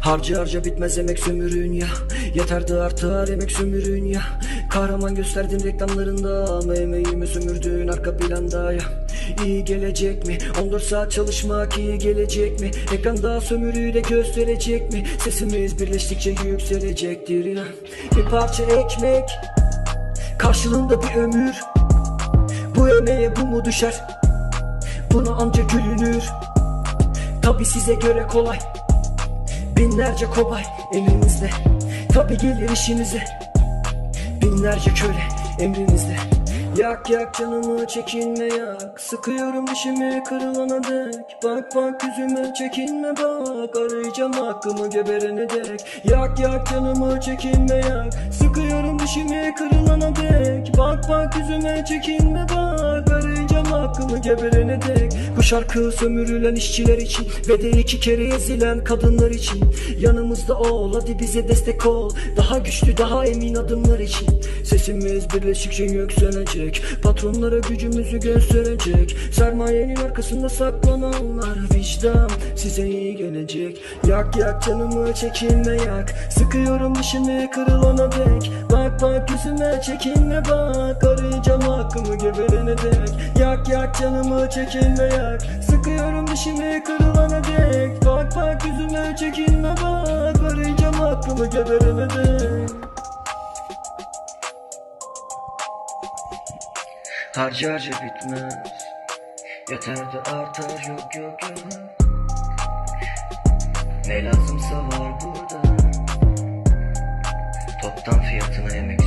Harca harca bitmez emek sömürün ya Yeter de artar emek sömürün ya Kahraman gösterdin reklamlarında Ama emeğimi sömürdün arka planda ya İyi gelecek mi? 14 saat çalışmak iyi gelecek mi? Ekranda sömürüyü de gösterecek mi? Sesimiz birleştikçe yükselecektir ya Bir parça ekmek Karşılığında bir ömür Bu emeğe bu mu düşer? Buna anca gülünür Tabi size göre kolay Binlerce kobay elinizde Tabi gelir işinize Binlerce köle emrinizde Yak yak canımı çekinme yak. Sıkıyorum dişimi kırılana dek. Bak bak yüzüme çekinme bak. Arayacağım hakkımı geberene dek. Yak yak canımı çekinme yak. Sıkıyorum dişimi kırılana dek. Bak bak yüzüme çekinme bak hakkımı geberene dek. Bu şarkı sömürülen işçiler için Ve de iki kere ezilen kadınlar için. Yanımızda ol hadi bize destek ol. Daha güçlü daha emin adımlar için. Sesimiz birleşikçe yükselecek. Patronlara gücümüzü gösterecek. Sermayenin arkasında saklananlar Vicdan size iyi gelecek. Yak yak canımı çekinme yak. Sıkıyorum dişimi kırılana dek. Bak bak yüzüme çekinme bak. Arayacağım hakkımı geberene dek Yak yak canımı çekinme yak Sıkıyorum dişimi kırılana dek. Bak bak yüzüme çekinme bak. Arayacağım hakkımı geberene dek Harca harca bitmez. Yeter de artar yok yok yok. Ne lazımsa var burada. Toptan fiyatına emek